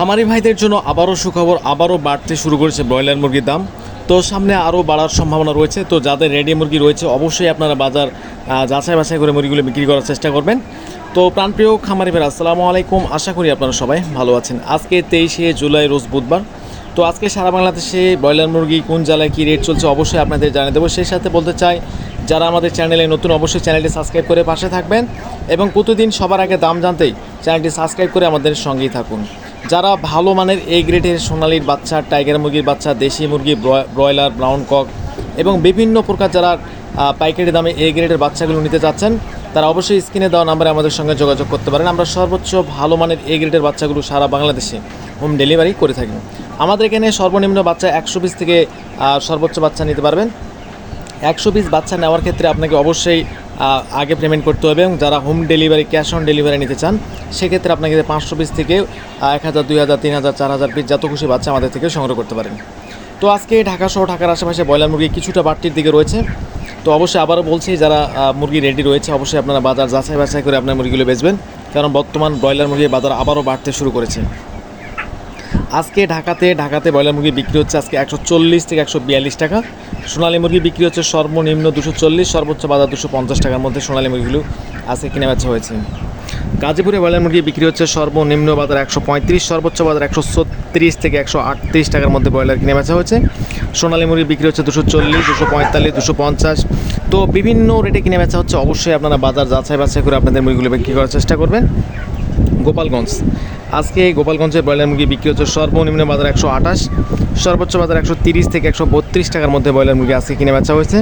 খামারি ভাইদের জন্য আবারও সুখবর, আবারও বাড়তে শুরু করেছে ব্রয়লার মুরগির দাম। তো সামনে আরও বাড়ার সম্ভাবনা রয়েছে। তো যাদের রেডি মুরগি রয়েছে, অবশ্যই আপনারা বাজার যাচাই বাছাই করে মুরগিগুলো বিক্রি করার চেষ্টা করবেন। তো প্রাণপ্রিয় খামারি ভাই আসসালামু আলাইকুম। আশা করি আপনারা সবাই ভালো আছেন। আজকে তেইশে জুলাই, রোজ বুধবার। তো আজকে সারা বাংলাদেশে ব্রয়লার মুরগি কোন জেলায় কী রেট চলছে অবশ্যই আপনাদের জানিয়ে দেবো। সেই সাথে বলতে চাই, যারা আমাদের চ্যানেলে নতুন, অবশ্যই চ্যানেলটি সাবস্ক্রাইব করে পাশে থাকবেন এবং প্রতিদিন সবার আগে দাম জানতেই চ্যানেলটি সাবস্ক্রাইব করে আমাদের সঙ্গেই থাকুন। যারা ভালো মানের এই গ্রেডের সোনালির বাচ্চা টাইগার মুরগির বাচ্চা, দেশি মুরগি ব্রয়- ব্রয়লার ব্রাউন কক এবং বিভিন্ন প্রকার যারা পাইকারি দামে এই গ্রেডের বাচ্চাগুলো নিতে চাচ্ছেন, তারা অবশ্যই স্ক্রিনে দেওয়া নাম্বারে আমাদের সঙ্গে যোগাযোগ করতে পারেন। আমরা সর্বোচ্চ ভালো মানের এই গ্রেডের বাচ্চাগুলো সারা বাংলাদেশে হোম ডেলিভারি করে থাকি। আমাদের এখানে সর্বনিম্ন বাচ্চা একশো পিস থেকে সর্বোচ্চ বাচ্চা নিতে পারবেন। একশো পিস বাচ্চা নেওয়ার ক্ষেত্রে আপনাকে অবশ্যই আগে পেমেন্ট করতে হবে এবং যারা home delivery cash on delivery নিতে চান, সেক্ষেত্রে আপনাকে পাঁচশো পিস থেকে এক হাজার, দুই হাজার, তিন হাজার, চার হাজার পিস যত খুশি বাচ্চা আমাদের থেকে সংগ্রহ করতে পারেন। তো আজকে ঢাকা সহ ঢাকার আশেপাশে ব্রয়লার মুরগি কিছুটা বাড়তির দিকে রয়েছে। তো অবশ্যই আবারও বলছি, যারা মুরগি রেডি রয়েছে, অবশ্যই আপনারা বাজার যাচাই বাছাই করে আপনার মুরগিগুলো বেচবেন। কারণ বর্তমান ব্রয়লার মুরগির বাজার আবারও বাড়তে শুরু করেছে। আজকে ঢাকাতে ঢাকাতে ব্রয়লার মুরগি বিক্রি হচ্ছে আজকে একশো চল্লিশ থেকে একশো বিয়াল্লিশ টাকা। সোনালী মুরগি বিক্রি হচ্ছে সর্বনিম্ন দুশো চল্লিশ, সর্বোচ্চ বাজার দুশো পঞ্চাশ টাকার মধ্যে সোনালী মুরগিগুলো আজকে কিনে বেচা হয়েছে। গাজীপুরে ব্রয়লার মুরগি বিক্রি হচ্ছে সর্বনিম্ন বাজার একশো পঁয়ত্রিশ, সর্বোচ্চ বাজার একশো ছত্রিশ থেকে একশো আটত্রিশ টাকার মধ্যে ব্রয়লার কিনে বেচা হয়েছে। সোনালী মুরগি বিক্রি হচ্ছে দুশো চল্লিশ, দুশো পঁয়তাল্লিশ, দুশো পঞ্চাশ। তো বিভিন্ন রেটে কিনে বেচা হচ্ছে, অবশ্যই আপনারা বাজার যাচাই বাছাই করে আপনাদের মুরগিগুলো বিক্রি করার চেষ্টা করবেন। গোপালগঞ্জ। আজকে গোপালগঞ্জের ব্রয়লার মুরগি বিক্রি হচ্ছে সর্বনিম্ন বাজার একশো আঠাশ, সর্বোচ্চ বাজার একশো তিরিশ থেকে একশো বত্রিশ টাকার মধ্যে ব্রয়লার মুরগি আজকে কিনে বেচা হয়েছে।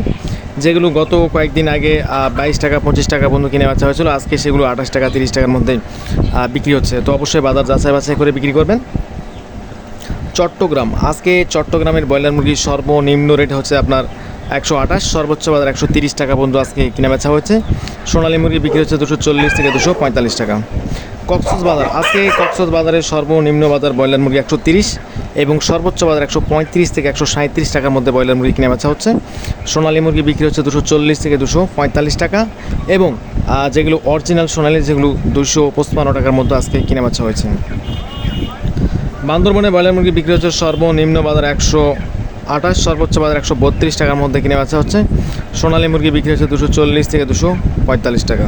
যেগুলো গত কয়েকদিন আগে বাইশ টাকা, পঁচিশ টাকা পর্যন্ত কিনে বেচা হয়েছিল, আজকে সেগুলো আঠাশ টাকা, তিরিশ টাকার মধ্যে বিক্রি হচ্ছে। তো অবশ্যই বাজার যাচাই বাছাই করে বিক্রি করবেন। চট্টগ্রাম, আজকে চট্টগ্রামের ব্রয়লার মুরগির সর্বনিম্ন রেট হচ্ছে আপনার একশো আঠাশ, সর্বোচ্চ বাজার একশো তিরিশ টাকা পর্যন্ত আজকে কিনে বেচা হয়েছে। সোনালী মুরগি বিক্রি হচ্ছে দুশো চল্লিশ থেকে দুশো পঁয়তাল্লিশ টাকা। কক্সস বাজার আজকে কক্সস বাজারের সর্বনিম্ন বাজার ব্রয়লার মুরগি একশো তিরিশ এবং সর্বোচ্চ বাজার একশো পঁয়ত্রিশ থেকে একশো সাঁত্রিশ টাকার মধ্যে ব্রয়লার মুরগি কিনে বেচা হচ্ছে। সোনালী মুরগি বিক্রি হচ্ছে দুশো চল্লিশ থেকে দুশো পঁয়তাল্লিশ টাকা এবং যেগুলো অরিজিনাল সোনালি, যেগুলো দুশো পঁচপান্ন টাকার মধ্যে আজকে কিনে বেচা হয়েছে। বান্দরবনে ব্রয়লার মুরগি বিক্রি হচ্ছে সর্বনিম্ন বাজার একশো আঠাশ, সর্বোচ্চ বাজার একশো বত্রিশ টাকার মধ্যে কিনে বেচা হচ্ছে। সোনালী মুরগি বিক্রি হচ্ছে দুশো চল্লিশ থেকে দুশো পঁয়তাল্লিশ টাকা।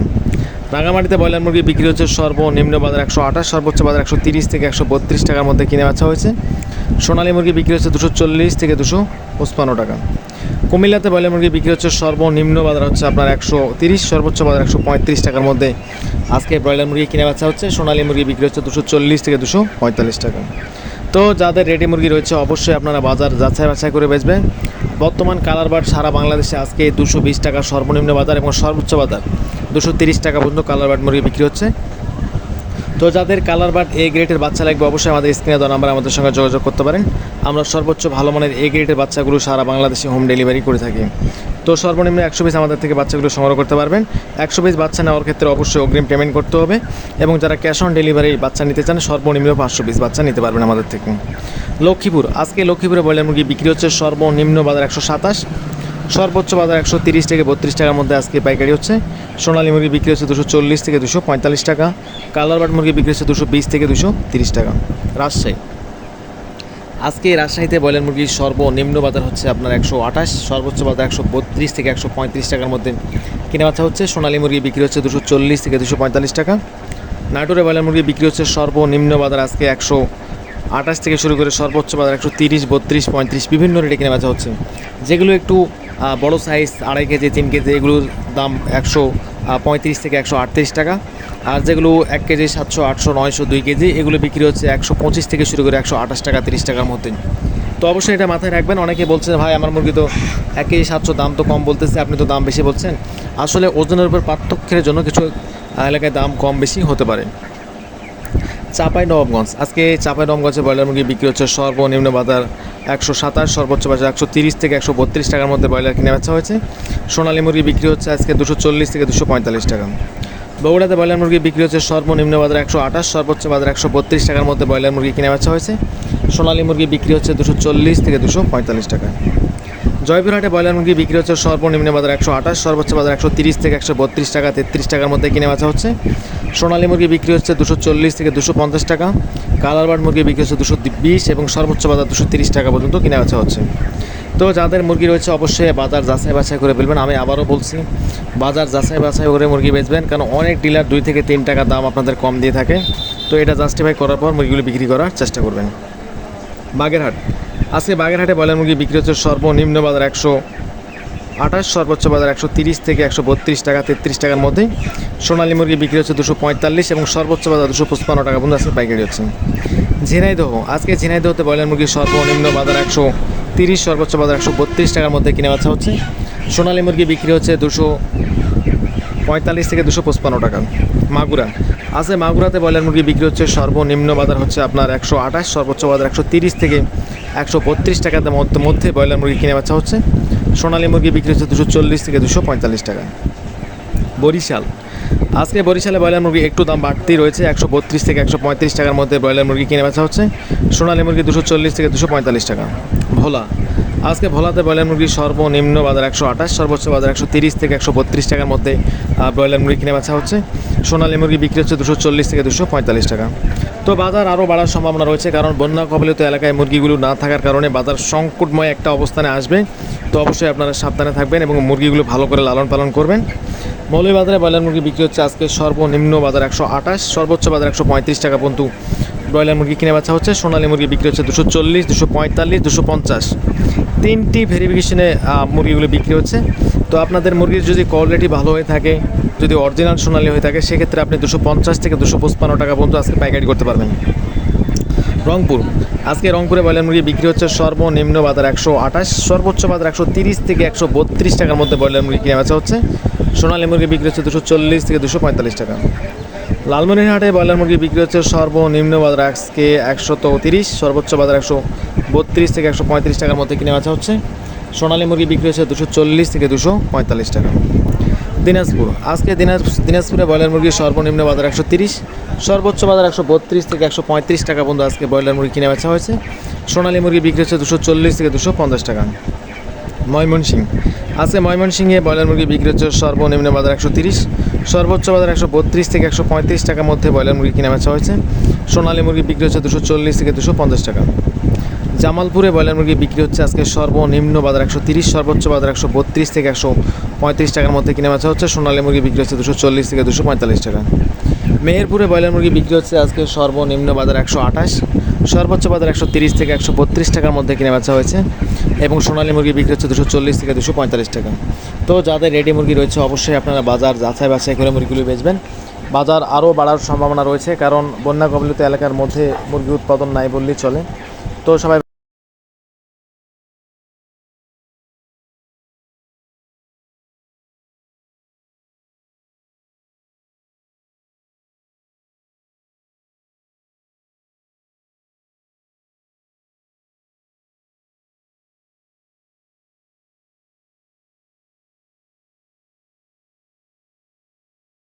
রাঙামাটিতে ব্রয়লার মুরগি বিক্রি হচ্ছে সর্বনিম্ন বাজার একশো আঠাশ, সর্বোচ্চ বাজার একশো তিরিশ থেকে একশো বত্রিশ টাকার মধ্যে কিনে বেচা হয়েছে। সোনালী মুরগি বিক্রি হচ্ছে দুশো চল্লিশ থেকে দুশো পঁচপান্ন টাকা। কুমিল্লাতে ব্রয়লার মুরগি বিক্রি হচ্ছে সর্বনিম্ন বাজার হচ্ছে আপনার একশো তিরিশ, সর্বোচ্চ বাজার একশো পঁয়ত্রিশ টাকার মধ্যে আজকে ব্রয়লার মুরগি কিনে বেচা হচ্ছে। সোনালী মুরগি বিক্রি হচ্ছে দুশো চল্লিশ থেকে দুশো পঁয়তাল্লিশ টাকা। তো যাদের রেডি মুরগি রয়েছে, অবশ্যই আপনারা বাজার যাচাই বাছাই করে বেচবেন। বর্তমান কালার বার্ড সারা বাংলাদেশে আজকে দুশো বিশ টাকা সর্বনিম্ন বাজার এবং সর্বোচ্চ বাজার। দুশো তিরিশ টাকা পর্যন্ত কালার বার্ড মুরগি বিক্রি হচ্ছে। তো যাদের কালার বাট এ গ্রেডের বাচ্চা লাগবে, অবশ্যই আমাদের স্ক্রিনে দেওয়া নাম্বার আমাদের সঙ্গে যোগাযোগ করতে পারেন। আমরা সর্বোচ্চ ভালো মানের এ গ্রেডের বাচ্চাগুলো সারা বাংলাদেশে হোম ডেলিভারি করে থাকি। তো সর্বনিম্ন একশো পিস আমাদের থেকে বাচ্চাগুলো সংগ্রহ করতে পারবেন। একশো পিস বাচ্চা নেওয়ার ক্ষেত্রে অবশ্যই অগ্রিম পেমেন্ট করতে হবে এবং যারা ক্যাশ অন ডেলিভারি বাচ্চা নিতে চান, সর্বনিম্ন পাঁচশো পিস বাচ্চা নিতে পারবেন আমাদের থেকে। লক্ষ্মীপুর, আজকে লক্ষ্মীপুরে ব্রয়লার মুরগি বিক্রি হচ্ছে সর্বনিম্ন বাজার একশো সাতাশ। সর্বোচ্চ বাজার একশো তিরিশ থেকে বত্রিশ টাকার মধ্যে আজকে পাইকারি হচ্ছে। সোনালী মুরগি বিক্রি হচ্ছে দুশো চল্লিশ থেকে দুশো পঁয়তাল্লিশ টাকা। কালার বাট মুরগি বিক্রি হচ্ছে দুশো বিশ থেকে দুশো তিরিশ টাকা। রাজশাহী। আজকে রাজশাহীতে ব্রয়লার মুরগির সর্বনিম্ন বাজার হচ্ছে আপনার একশো আঠাশ, সর্বোচ্চ বাজার একশো বত্রিশ থেকে একশো পঁয়ত্রিশ টাকার মধ্যে কিনে বাচ্চা হচ্ছে। সোনালী মুরগি বিক্রি হচ্ছে দুশো চল্লিশ থেকে দুশো পঁয়তাল্লিশ টাকা। নাটোরে ব্রয়লার মুরগি বিক্রি হচ্ছে সর্বনিম্ন বাজার আজকে একশো আঠাশ থেকে শুরু করে সর্বোচ্চ বাজার একশো তিরিশ, বত্রিশ, পঁয়ত্রিশ বিভিন্ন রেটে কিনে বেচা হচ্ছে। যেগুলো একটু বড় সাইজ আড়াই কেজি, তিন কেজি, এগুলোর দাম একশো পঁয়ত্রিশ থেকে একশো আটত্রিশ টাকা। আর যেগুলো এক কেজি সাতশো, আটশো, নয়শো, দুই কেজি, এগুলো বিক্রি হচ্ছে একশো পঁচিশ থেকে শুরু করে একশো আঠাশ টাকা, তিরিশ টাকার মধ্যে। তো অবশ্যই এটা মাথায় রাখবেন। অনেকে বলছেন, ভাই, আমার মুরগি তো এক কেজি সাতশো, দাম তো কম বলতেছে, আপনি তো দাম বেশি বলছেন। আসলে ওজনের উপর পার্থক্যের জন্য কিছু এলাকায় দাম কম বেশি হতে পারে। চাপাই নবাবগঞ্জ আজকে চাপাই নবাবগঞ্জে ব্রয়লার মুরগি বিক্রি হচ্ছে সর্বনিম্ন বাজার একশো সাতাশ, সর্বোচ্চ বাজার একশো তিরিশ থেকে একশো বত্রিশ টাকার মধ্যে ব্রয়লার কিনে বেচা হয়েছে। সোনালী মুরগি বিক্রি হচ্ছে আজকে দুশো চল্লিশ থেকে দুশো পঁয়তাল্লিশ টাকা। বগুড়াতে ব্রয়লার মুরগি বিক্রি হচ্ছে সর্বনিম্ন বাজার একশো আঠাশ, সর্বোচ্চ বাজার একশো বত্রিশ টাকার মধ্যে ব্রয়লার মুরগি কিনে বেচা হয়েছে। সোনালী মুরগি বিক্রি হচ্ছে দুশো চল্লিশ থেকে দুশো পঁয়তাল্লিশ টাকা। জয়পুরহাটে ব্রয়লার মুরগি বিক্রি হচ্ছে সর্বনিম্ন বাজার একশো আঠাশ, সর্বোচ্চ বাজার একশো তিরিশ থেকে একশো বত্রিশ টাকা, তেত্রিশ টাকার মধ্যে কিনে বেচা হচ্ছে। সোনালী মুরগি বিক্রি হচ্ছে দুশো চল্লিশ থেকে দুশো পঞ্চাশ টাকা কালার বার্ড মুরগি বিক্রি হচ্ছে দুশো বিশ এবং সর্বোচ্চ বাজার দুশো তিরিশ টাকা পর্যন্ত কেনা বেচা হচ্ছে। তো যাদের মুরগি রয়েছে অবশ্যই বাজার যাচাই বাছাই করে ফেলবেন, আমি আবারও বলছি, বাজার যাচাই বাছাই করে মুরগি বেচবেন, কারণ অনেক ডিলার দুই থেকে তিন টাকা দাম আপনাদের কম দিয়ে থাকে। তো এটা জাস্টিফাই করার পর মুরগিগুলো বিক্রি করার চেষ্টা করবেন। বাগেরহাট, আজকে বাগেরহাটে ব্রয়লার মুরগি বিক্রি হচ্ছে সর্বনিম্ন বাজার একশো আঠাশ, সর্বোচ্চ বাজার একশো তিরিশ থেকে একশো বত্রিশ টাকা, তেত্রিশ টাকার মধ্যে। সোনালী মুরগি বিক্রি হচ্ছে দুশো পঁয়তাল্লিশ এবং সর্বোচ্চ বাজার দুশো পঁচপান্ন টাকা। পর্যন্ত আজকে পাইকারি হচ্ছে। ঝিনাইদহ, আজকে ঝিনাইদহতে ব্রয়লার মুরগির সর্বনিম্ন বাজার একশো তিরিশ, সর্বোচ্চ বাজার একশো বত্রিশ টাকার মধ্যে কিনে বাচ্চা হচ্ছে। সোনালী মুরগি বিক্রি হচ্ছে দুশো পঁয়তাল্লিশ থেকে দুশো পঁচপান্ন টাকা। মাগুরা আছে মাগুরাতে ব্রয়লার মুরগি বিক্রি হচ্ছে সর্বনিম্ন বাজার হচ্ছে আপনার একশো আঠাশ, সর্বোচ্চ বাজার একশো তিরিশ থেকে একশো বত্রিশ টাকার মধ্যে ব্রয়লার মুরগি কিনে বাচ্চা হচ্ছে। সোনালী মুরগি বিক্রি হচ্ছে দুশো চল্লিশ থেকে দুশো পঁয়তাল্লিশ টাকা বরিশাল। আজকে বরিশালে ব্রয়লার মুরগি একটু দাম বাড়তি রয়েছে, একশো বত্রিশ থেকে একশো পঁয়ত্রিশ টাকার মধ্যে ব্রয়লার মুরগি কিনে বেচা হচ্ছে। সোনালি মুরগি দুশো চল্লিশ থেকে দুশো পঁয়তাল্লিশ টাকা। ভোলা। আজকে ভোলাতে ব্রয়লার মুরগি সর্বনিম্ন বাজার একশো আঠাশ, সর্বোচ্চ বাজার একশো তিরিশ থেকে একশো বত্রিশ টাকার মধ্যে ব্রয়লার মুরগি কিনে বেচা হচ্ছে। সোনালী মুরগি বিক্রি হচ্ছে দুশো চল্লিশ থেকে দুশো পঁয়তাল্লিশ টাকা। তো বাজার আরও বাড়ার সম্ভাবনা রয়েছে, কারণ বন্যা কবলিত এলাকায় মুরগিগুলো না থাকার কারণে বাজার সংকটময় একটা অবস্থানে আসবে। তো অবশ্যই আপনারা সাবধানে থাকবেন এবং মুরগিগুলো ভালো করে লালন পালন করবেন। মৌলভীবাজারে ব্রয়লার মুরগি বিক্রি হচ্ছে আজকে সর্বনিম্ন বাজার একশো আঠাশ, সর্বোচ্চ বাজার একশো পঁয়ত্রিশ টাকা পর্যন্ত। ব্রয়লার মুরগি কিনে বাচ্চা হচ্ছে। সোনালী মুরগি বিক্রি হচ্ছে দুশো চল্লিশ, দুশো পঁয়তাল্লিশ, দুশো পঞ্চাশ। তিনটি ভেরিফিকেশনে মুরগিগুলো বিক্রি হচ্ছে। তো আপনাদের মুরগির যদি কোয়ালিটি ভালো হয়ে থাকে, যদি অরিজিনাল সোনালি হয়ে থাকে, সেক্ষেত্রে আপনি দুশো পঞ্চাশ থেকে দুশো পঁচপান্ন টাকা পর্যন্ত আজকে পাইকারি করতে পারবেন। রংপুর। আজকে রংপুরে ব্রয়লার মুরগি বিক্রি হচ্ছে সর্বনিম্ন বাজার একশো আঠাশ, সর্বোচ্চ বাজার একশো তিরিশ থেকে একশো বত্রিশ টাকার মধ্যে ব্রয়লার মুরগি কিনে বেচা হচ্ছে। সোনালী মুরগি বিক্রি হচ্ছে দুশো চল্লিশ থেকে দুশো পঁয়তাল্লিশ টাকা। লালমনিরহাটে ব্রয়লার মুরগি বিক্রি হচ্ছে সর্বনিম্ন বাজার আজকে একশো তিরিশ, সর্বোচ্চ বাজার একশো বত্রিশ থেকে একশো পঁয়ত্রিশ টাকার মধ্যে কিনে বেচা হচ্ছে। সোনালী মুরগি বিক্রি হচ্ছে দুশো চল্লিশ থেকে দুশো পঁয়তাল্লিশ টাকা। দিনাজপুর, আজকে দিনাজ, দিনাজপুরে ব্রয়লার মুরগির সর্বনিম্ন বাজার একশো তিরিশ, সর্বোচ্চ বাজার একশো বত্রিশ থেকে একশো পঁয়ত্রিশ টাকা পর্যন্ত আজকে ব্রয়লার মুরগি কিনে বেচা হয়েছে। সোনালী মুরগি বিক্রি হচ্ছে দুশো চল্লিশ থেকে দুশো পঞ্চাশ টাকা। ময়মনসিং। আছে ময়মনসিংহে ব্রয়লার মুরগি বিক্রি হচ্ছে সর্বনিম্ন বাজার একশো তিরিশ, সর্বোচ্চ বাজার একশো বত্রিশ থেকে একশো পঁয়ত্রিশ টাকার মধ্যে ব্রয়লার মুরগি কিনে বেচা হয়েছে। সোনালী মুরগি বিক্রি হচ্ছে দুশো চল্লিশ থেকে দুশো পঞ্চাশ টাকা। জামালপুরে ব্রয়লার মুরগি বিক্রি হচ্ছে আজকে সর্বনিম্ন বাজার একশো তিরিশ, সর্বোচ্চ বাজার একশো বত্রিশ থেকে একশো পঁয়ত্রিশ টাকার মধ্যে কিনে বেচা হচ্ছে। সোনালী মুরগি বিক্রি হচ্ছে দুশো চল্লিশ থেকে দুশো পঁয়তাল্লিশ টাকা। মেহেরপুরে ব্রয়লার মুরগি বিক্রি হচ্ছে আজকে সর্বনিম্ন বাজার একশো আঠাশ সর্বোচ্চ বাজার একশো তিরিশ থেকে একশো বত্রিশ টাকার মধ্যে কিনে বেচা হয়েছে এবং সোনালী মুরগি বিক্রি হচ্ছে দুশো চল্লিশ থেকে দুশো পঁয়তাল্লিশ টাকা। তো যাদের রেডি মুরগি রয়েছে, অবশ্যই আপনারা বাজার যাচাই বাছাই করে মুরগিগুলি বেচবেন। বাজার আরও বাড়ার সম্ভাবনা রয়েছে, কারণ বন্যা কবলিত এলাকার মধ্যে মুরগি উৎপাদন নাই বললেই চলে। তো সবাই